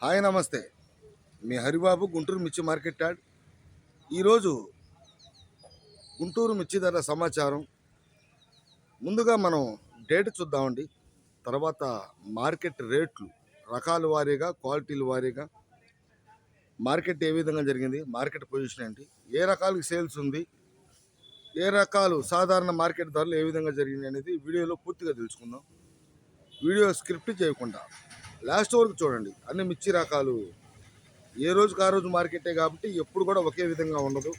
Hi నమస్తే. మీ హరిబాబు గుంటూరు మిర్చి market yard ఈరోజు గుంటూరు మిర్చి ధర సమాచారం. ముందుగా మనం డేట్ చూద్దామండి. తర్వాత మార్కెట్ రేట్లు రకాల వారీగా క్వాలిటీల వారీగా. మార్కెట్ ఏ విధంగా జరిగింది మార్కెట్ పొజిషన్ ఏంటి ఏ రకాలకి సేల్స్ ఉంది ఏ రకాలు సాధారణ మార్కెట్ ధరలు ఏ విధంగా జరిగింది అనేది వీడియోలో పూర్తిగా తెలుసుకుందాం. వీడియో స్క్రిప్ట్ చేయకుండా లాస్ట్ వరకు చూడండి. అన్ని మిర్చి రకాలు. ఏ రోజుకి ఆ రోజు మార్కెటే కాబట్టి ఎప్పుడు కూడా ఒకే విధంగా ఉండదు.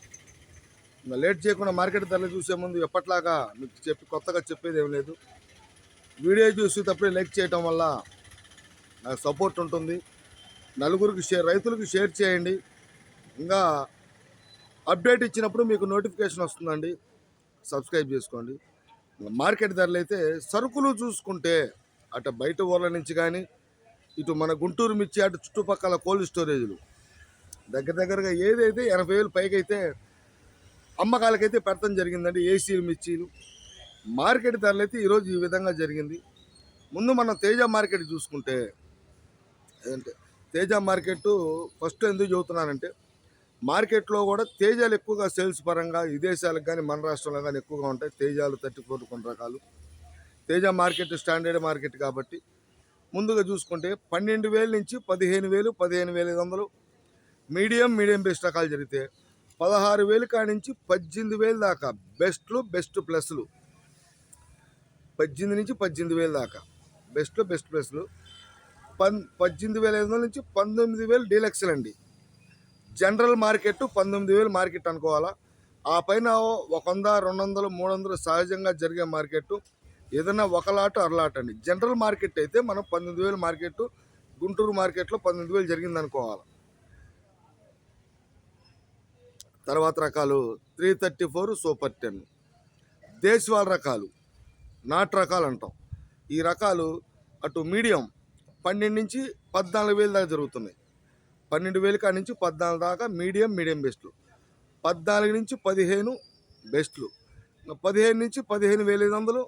ఇంకా లేట్ చేయకుండా మార్కెట్ ధరలు చూసే ముందు ఎప్పట్లాగా మీకు చెప్పి కొత్తగా చెప్పేది ఏం లేదు. వీడియో చూసేటప్పుడే లైక్ చేయటం వల్ల నాకు సపోర్ట్ ఉంటుంది. నలుగురికి షేర్ రైతులకు షేర్ చేయండి. ఇంకా అప్డేట్ ఇచ్చినప్పుడు మీకు నోటిఫికేషన్ వస్తుందండి. సబ్స్క్రైబ్ చేసుకోండి. మార్కెట్ ధరలు అయితే సరుకులు చూసుకుంటే అటు బయట ఊర్ల నుంచి కానీ ఇటు మన గుంటూరు మిర్చి అటు చుట్టుపక్కల కోల్డ్ స్టోరేజ్లు. దగ్గర దగ్గరగా ఏదైతే ఎనభై వేలు పైకైతే అమ్మకాలకైతే పెడతాం జరిగిందండి ఏసీలు మిర్చీలు. మార్కెట్ ధరలు అయితే ఈరోజు ఈ విధంగా జరిగింది. ముందు మనం తేజ మార్కెట్ చూసుకుంటే ఏంటంటే తేజ మార్కెట్ ఫస్ట్ ఎందుకు చెబుతున్నానంటే మార్కెట్లో కూడా తేజాలు ఎక్కువగా సేల్స్ పరంగా విదేశాలకు కానీ మన రాష్ట్రంలో కానీ ఎక్కువగా ఉంటాయి. తేజాలు థర్టీ ఫోర్ కొన్ని రకాలు. తేజ మార్కెట్ స్టాండర్డ్ మార్కెట్ కాబట్టి ముందుగా చూసుకుంటే పన్నెండు వేల నుంచి పదిహేను వేలు పదిహేను వేల ఐదు వందలు. మీడియం మీడియం బెస్ట్ రకాలు జరిగితే పదహారు వేలు కాడి నుంచి పద్దెనిమిది వేలు దాకా. బెస్ట్లు బెస్ట్ ప్లస్లు. పద్దెనిమిది నుంచి పద్దెనిమిది వేలు దాకా. బెస్ట్లు బెస్ట్ ప్లస్లు. పన్ పద్దెనిమిది వేల ఐదు వందల నుంచి పంతొమ్మిది వేలు డీలక్స్లు అండి. జనరల్ మార్కెట్ పంతొమ్మిది వేలు మార్కెట్ అనుకోవాలా. ఆ పైన ఒక వంద రెండు వందలు మూడు వందలు సహజంగా జరిగే మార్కెట్ ఏదైనా ఒక లాట్ అరలాట్ అండి. జనరల్ మార్కెట్ అయితే మనం పంతొమ్మిది వేలు మార్కెట్ గుంటూరు మార్కెట్లో పంతొమ్మిది వేలు జరిగింది అనుకోవాలి తర్వాత రకాలు three thirty four super ten. దేశవాళ రకాలు నాటు రకాలు అంటాం. ఈ రకాలు అటు మీడియం పన్నెండు నుంచి పద్నాలుగు వేలు దాకా జరుగుతున్నాయి. పన్నెండు వేలు కాడి నుంచి పద్నాలుగు దాకా మీడియం మీడియం బెస్ట్లు. పద్నాలుగు నుంచి పదిహేను బెస్ట్లు. పదిహేను నుంచి పదిహేను వేల ఐదు వందలు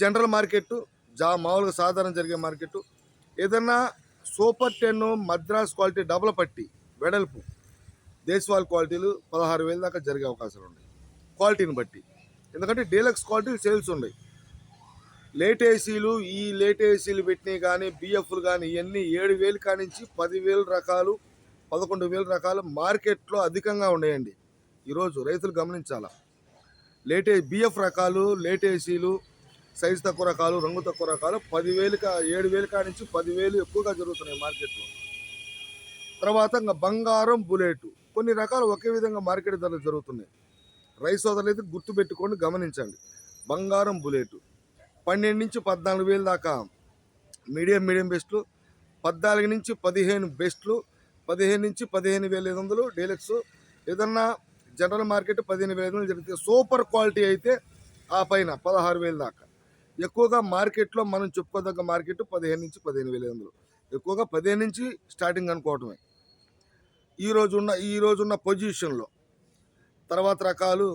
జనరల్ మార్కెట్ జా మామూలుగా సాధారణ జరిగే మార్కెట్ ఏదన్నా super ten Madras quality double పట్టి వెడల్పు దేశవాళ క్వాలిటీలు పదహారు వేల దాకా జరిగే అవకాశాలు ఉన్నాయి. క్వాలిటీని బట్టి. ఎందుకంటే డీలక్స్ క్వాలిటీ సేల్స్ ఉన్నాయి. లేట్ ఏసీలు ఈ లేట్ ఏసీలు పెట్టినవి కానీ బిఎఫ్లు కానీ ఇవన్నీ ఏడు వేలు కానించి పదివేల రకాలు పదకొండు వేల రకాలు మార్కెట్లో అధికంగా ఉన్నాయండి. ఈరోజు రైతులు గమనించాలా? లేటే బిఎఫ్ రకాలు లేట్ ఏసీలు సైజు తక్కువ రకాలు రంగు తక్కువ రకాలు పదివేలు కా ఏడు వేలు కానించి పదివేలు ఎక్కువగా జరుగుతున్నాయి మార్కెట్లో. తర్వాత ఇంకా బంగారం బుల్లెట్ కొన్ని రకాలు ఒకే విధంగా మార్కెట్ ధరలు జరుగుతున్నాయి. రైస్ సోదరులు అయితే గుర్తుపెట్టుకొని గమనించండి. బంగారం బుల్లెట్ పన్నెండు నుంచి పద్నాలుగు వేలు దాకా. మీడియం మీడియం బెస్ట్లు పద్నాలుగు నుంచి పదిహేను బెస్ట్లు పదిహేను నుంచి పదిహేను వేల ఐదు వందలు డీలక్స్. ఏదన్నా జనరల్ మార్కెట్ పదిహేను వేల ఐదు వందలు జరిగితే సూపర్ క్వాలిటీ అయితే ఆ పైన పదహారు వేలు దాకా. ఎక్కువగా మార్కెట్లో మనం చెప్పుకోదగ్గ మార్కెట్ పదిహేను నుంచి పదిహేను వేల ఐదు వందలు. ఎక్కువగా పదిహేను నుంచి స్టార్టింగ్ అనుకోవటమే. ఈరోజు ఉన్న ఈ రోజు ఉన్న పొజిషన్లో తర్వాత రకాలు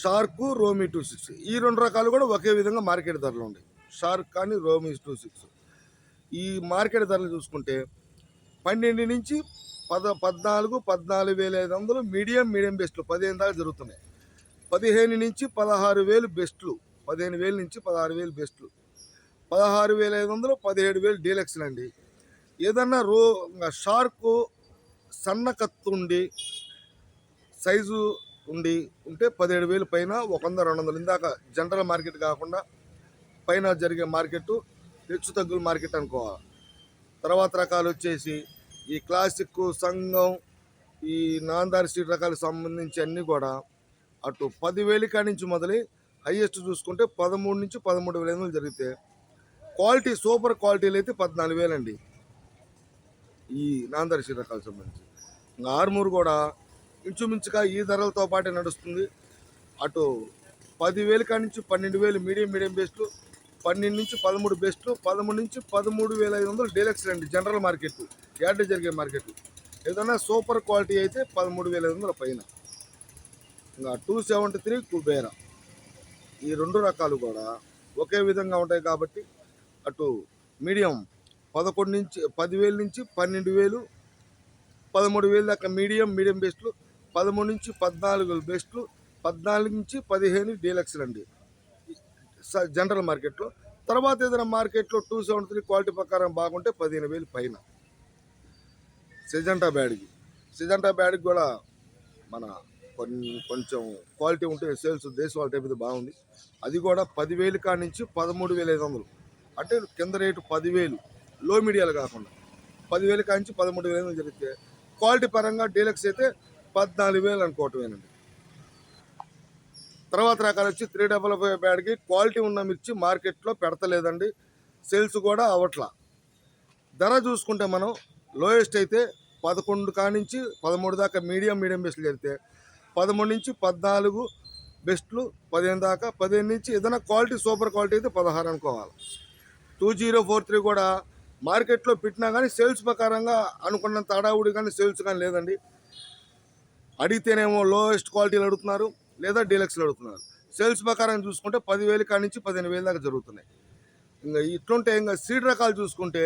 షార్క్ రోమి టూ సిక్స్. ఈ రెండు రకాలు కూడా ఒకే విధంగా మార్కెట్ ధరలు ఉన్నాయి షార్క్ కానీ రోమి టూ సిక్స్. ఈ మార్కెట్ ధరలు చూసుకుంటే పన్నెండు నుంచి పద పద్నాలుగు పద్నాలుగు వేల ఐదు వందలు మీడియం మీడియం బెస్ట్లు పదిహేను దాకా జరుగుతున్నాయి. పదిహేను నుంచి పదహారు వేలు బెస్ట్లు పదిహేను వేల నుంచి పదహారు వేలు బెస్ట్లు. పదహారు వేల ఐదు వందలు పదిహేడు వేలు డీలక్స్లు అండి. ఏదన్నా రో షార్కు షార్క్ సన్న కత్తు ఉండి సైజు ఉండి ఉంటే పదిహేడు వేలు పైన ఒక వంద రెండు వందలు. ఇందాక జనరల్ మార్కెట్ కాకుండా పైన జరిగే మార్కెట్ హెచ్చు తగ్గుల మార్కెట్ అనుకోవాలి. తర్వాత రకాలు వచ్చేసి ఈ క్లాసిక్ సంఘం ఈ నాందారి స్ట్రీట్ రకాలకు సంబంధించి అన్నీ కూడా అటు పదివేలు కాడి నుంచి మొదలై హైయెస్ట్ చూసుకుంటే పదమూడు నుంచి పదమూడు వేల ఎనిమిది వందలు జరిగితే క్వాలిటీ సూపర్ క్వాలిటీలు అయితే పద్నాలుగు వేలండి. ఈ నాందారి స్ట్రీట్ సంబంధించి. ఇంకా ఆర్మూర్ కూడా ఇంచుమించుగా ఈ ధరలతో పాటే నడుస్తుంది. అటు పదివేలు కాడి నుంచి పన్నెండు వేలు మీడియం మీడియం బేస్ట్లు పన్నెండు నుంచి పదమూడు బెస్ట్లు పదమూడు నుంచి పదమూడు వేల ఐదు వందలు డీలక్స్ అండి జనరల్ మార్కెట్ యాడ్ జరిగే మార్కెట్. ఏదైనా సూపర్ క్వాలిటీ అయితే పదమూడు వేల ఐదు వందల పైన. ఇంకా టూ సెవెంటీ త్రీ కుబేరా. ఈ రెండు రకాలు కూడా ఒకే విధంగా ఉంటాయి కాబట్టి అటు మీడియం పదకొండు నుంచి పదివేలు నుంచి పన్నెండు వేలు పదమూడు వేలు దాకా మీడియం మీడియం బెస్ట్లు పదమూడు నుంచి పద్నాలుగు బెస్ట్లు పద్నాలుగు నుంచి పదిహేను డీలక్స్లు అండి. స- జనరల్ మార్కెట్లో. తర్వాత ఏదైనా మార్కెట్లో టూ సెవెన్ త్రీ క్వాలిటీ ప్రకారం బాగుంటే పదిహేను వేలు పైన. సిజంటా బ్యాడ్కి. సిజంటా బ్యాడ్కి కూడా మన కొన్ని కొంచెం క్వాలిటీ ఉంటే సేల్స్ దేశవాళ టైప్ ఇది బాగుంది. అది కూడా పదివేలు కాడి నుంచి పదమూడు వేల ఐదు వందలు. అంటే కింద రేటు పదివేలు. లో మీడియాలు కాకుండా. పదివేలు కాడి నుంచి పదమూడు వేల ఐదు వందలు జరిగితే క్వాలిటీ పరంగా డీలక్స్ అయితే పద్నాలుగు వేలు అనుకోవటమేనండి. తర్వాత రకాలు వచ్చి త్రీ డబల్ ఫైవ్ బ్యాడ్కి క్వాలిటీ ఉన్న మిర్చి మార్కెట్లో పెడతలేదండి. సేల్స్ కూడా అవట్లా ధర చూసుకుంటే మనం లోయెస్ట్ అయితే పదకొండు కానించి పదమూడు దాకా మీడియం మీడియం బేస్లు జరిగితే పదమూడు నుంచి పద్నాలుగు బెస్ట్లు పదిహేను దాకా. పదిహేను నుంచి ఏదైనా క్వాలిటీ సూపర్ క్వాలిటీ అయితే పదహారు అనుకోవాలి. టూ జీరో ఫోర్ త్రీ కూడా మార్కెట్లో పెట్టినా కానీ సేల్స్ ప్రకారంగా అనుకున్నంత అడావుడి కానీ సేల్స్ కానీ లేదండి. అడిగితేనేమో లోయెస్ట్ క్వాలిటీలు అడుగుతున్నారు లేదా డీలక్స్లు అడుగుతున్నారు. సేల్స్ ప్రకారం చూసుకుంటే పదివేలు కాడి నుంచి పదిహేను వేలు దాకా జరుగుతున్నాయి. ఇంకా ఇట్లుంటే ఇంకా సీడ్ రకాలు చూసుకుంటే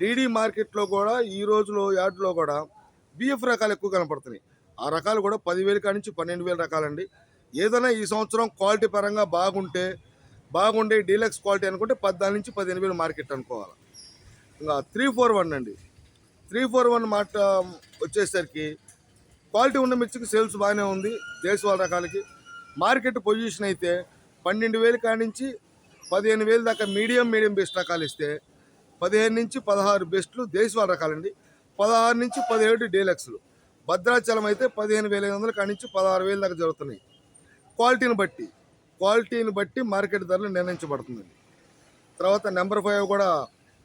డీడీ మార్కెట్లో కూడా ఈ రోజులో యార్డ్లో కూడా బిఎఫ్ రకాలు ఎక్కువ కనపడుతున్నాయి. ఆ రకాలు కూడా పదివేలు కాడి నుంచి పన్నెండు వేల రకాలండి. ఏదైనా ఈ సంవత్సరం క్వాలిటీ పరంగా బాగుంటే బాగుండే డీలక్స్ క్వాలిటీ అనుకుంటే పద్నాలుగు నుంచి పదిహేను వేలు మార్కెట్ అనుకోవాలి. ఇంకా త్రీ ఫోర్ వన్ అండి. త్రీ ఫోర్ వన్ మాట వచ్చేసరికి క్వాలిటీ ఉన్న మిర్చికి సేల్స్ బాగానే ఉంది దేశవాళ రకాలకి. మార్కెట్ పొజిషన్ అయితే పన్నెండు వేలు కాడి నుంచి పదిహేను వేలు దాకా మీడియం మీడియం బెస్ట్ రకాలు ఇస్తే పదిహేను నుంచి పదహారు బెస్ట్లు దేశవాళ రకాలండి. పదహారు నుంచి పదిహేడు డీలక్స్లు. భద్రాచలం అయితే పదిహేను వేల ఐదు వందల కాడి నుంచి పదహారు వేలు దాకా జరుగుతున్నాయి. క్వాలిటీని బట్టి క్వాలిటీని బట్టి మార్కెట్ ధరలు నిర్ణయించబడుతుందండి తర్వాత నెంబర్ ఫైవ్ కూడా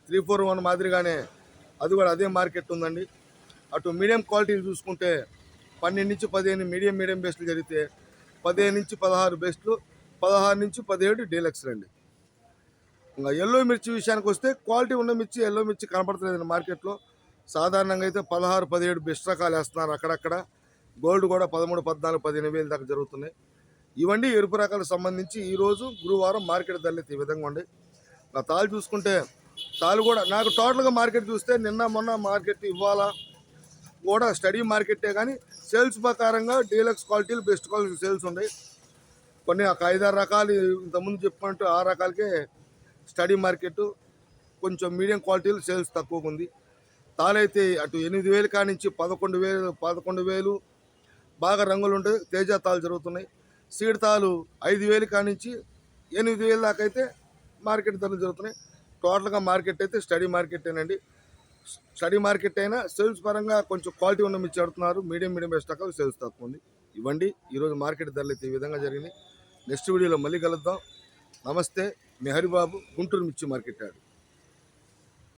త్రీ ఫోర్ వన్ మాదిరిగానే అది కూడా అదే మార్కెట్ ఉందండి. అటు మీడియం క్వాలిటీ చూసుకుంటే పన్నెండు నుంచి పదిహేను మీడియం మీడియం బెస్ట్లు జరిగితే పదిహేను నుంచి పదహారు బెస్ట్లు పదహారు నుంచి పదిహేడు డీలక్స్లు అండి ఇంకా ఎల్లో మిర్చి విషయానికి వస్తే క్వాలిటీ ఉన్న మిర్చి ఎల్లో మిర్చి కనపడతలేదండి మార్కెట్లో. సాధారణంగా అయితే పదహారు పదిహేడు బెస్ట్ రకాలు వేస్తున్నారు అక్కడక్కడ. గోల్డ్ కూడా పదమూడు పద్నాలుగు పదిహేను వేలు దాకా జరుగుతున్నాయి. ఇవన్నీ ఎరుపు రకాలకు సంబంధించి ఈరోజు గురువారం మార్కెట్ ధరలు ఈ విధంగా ఉండే నా తాలు చూసుకుంటే తాలు కూడా నాకు టోటల్గా మార్కెట్ చూస్తే నిన్న మొన్న మార్కెట్ ఇవ్వాలా కూడా స్టడీ మార్కెటే కానీ సేల్స్ ప్రకారంగా డీలక్స్ క్వాలిటీలు బెస్ట్ క్వాలిటీ సేల్స్ ఉన్నాయి. కొన్ని ఒక ఐదారు రకాలు ఇంతకుముందు చెప్పుకుంటూ ఆ రకాలకే స్టడీ మార్కెట్ కొంచెం మీడియం క్వాలిటీలు సేల్స్ తక్కువగా ఉంది. తాళైతే అటు ఎనిమిది వేలు కానించి పదకొండు వేలు పదకొండు వేలు బాగా రంగులు ఉంటాయి తేజ తాళ్ళు జరుగుతున్నాయి. సీడ్ తాలు ఐదు వేలు కానించి ఎనిమిది వేలు దాకా అయితే మార్కెట్ ధరలు జరుగుతున్నాయి. టోటల్గా మార్కెట్ అయితే స్టడీ మార్కెటేనండి స్టడీ మార్కెట్ అయినా సేల్స్ పరంగా కొంచెం క్వాలిటీ ఉన్న మిర్చి చెడుతున్నారు మీడియం మీడియం బెస్ట్ రకాలు సేల్స్ తక్కువ ఉంది. ఇవ్వండి. ఈరోజు మార్కెట్ ధరలు అయితే ఈ విధంగా జరిగినాయి. నెక్స్ట్ వీడియోలో మళ్ళీ కలుద్దాం. నమస్తే. మీ హరిబాబు గుంటూరు మిర్చి మార్కెట్